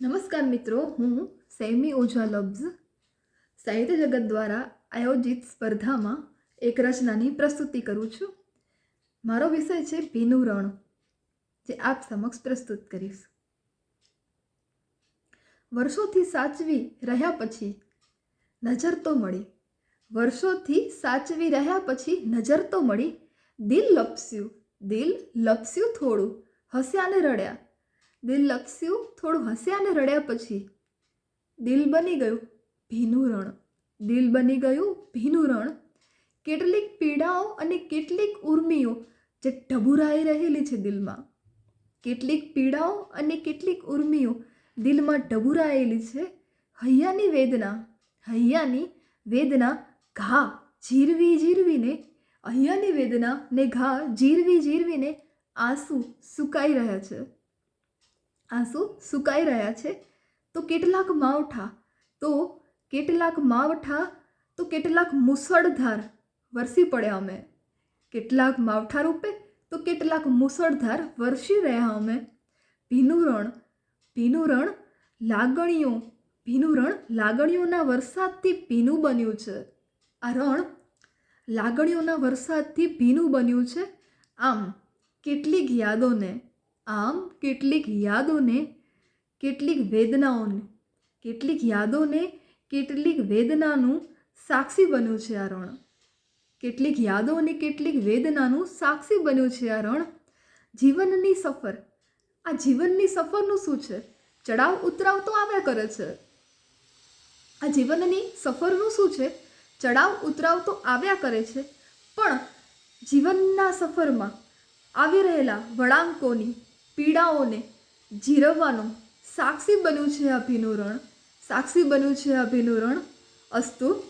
નમસ્કાર મિત્રો, હું સૈમી ઓઝા લબ્ઝ, સાહિત્ય જગત દ્વારા આયોજિત સ્પર્ધામાં એક રચનાની પ્રસ્તુતિ કરું છું. મારો વિષય છે ભીનું રણ, જે આપ સમક્ષ પ્રસ્તુત કરીશ. વર્ષોથી સાચવી રહ્યા પછી નજર તો મળી. વર્ષોથી સાચવી રહ્યા પછી નજર તો મળી. દિલ લપસ્યું દિલ લપસ્યું થોડું હસ્યા ને રડ્યા. દિલ લપસ્યું, થોડું હસ્યા અને રડ્યા પછી દિલ બની ગયું ભીનું રણ. દિલ બની ગયું ભીનું રણ. કેટલીક પીડાઓ અને કેટલીક ઉર્મિઓ જે ઢબુરાઈ રહેલી છે દિલમાં. કેટલીક પીડાઓ અને કેટલીક ઉર્મિઓ દિલમાં ઢબુરાયેલી છે. હૈયાની વેદના હૈયાની વેદના ઘા જીરવી જીરવીને હૈયાની વેદના ને ઘા જીરવી જીરવીને આંસુ સુકાઈ રહ્યા છે. આંસુ સુકાઈ રહ્યા છે. તો કેટલાક માવઠા, તો કેટલાક માવઠા, તો કેટલાક મુસળધાર વરસી પડ્યા અમે. કેટલાક માવઠા રૂપે, તો કેટલાક મુસળધાર વરસી રહ્યા અમે. ભીનું રણ ભીનું રણ લાગણીઓ ભીનું રણ લાગણીઓના વરસાદથી ભીનું બન્યું છે. આ રણ લાગણીઓના વરસાદથી ભીનું બન્યું છે. આમ, કેટલીક યાદોને આમ કેટલીક યાદોને, કેટલીક વેદનાઓને, કેટલીક યાદોને, કેટલીક વેદનાનું સાક્ષી બન્યું છે આ રણ. કેટલીક યાદો અને કેટલીક વેદનાનું સાક્ષી બન્યું છે આ રણ. જીવનની સફર. આ જીવનની સફરનું શું છે? ચડાવ ઉતરાવ તો આવ્યા કરે છે. આ જીવનની સફરનું શું છે? ચડાવ ઉતરાવ તો આવ્યા કરે છે. પણ જીવનના સફરમાં આવી રહેલા વળાંકોની પીડાઓને જીરવવાનું સાક્ષી બન્યું છે અભિનું રણ. સાક્ષી બન્યું છે અભિનું રણ અસ્તુ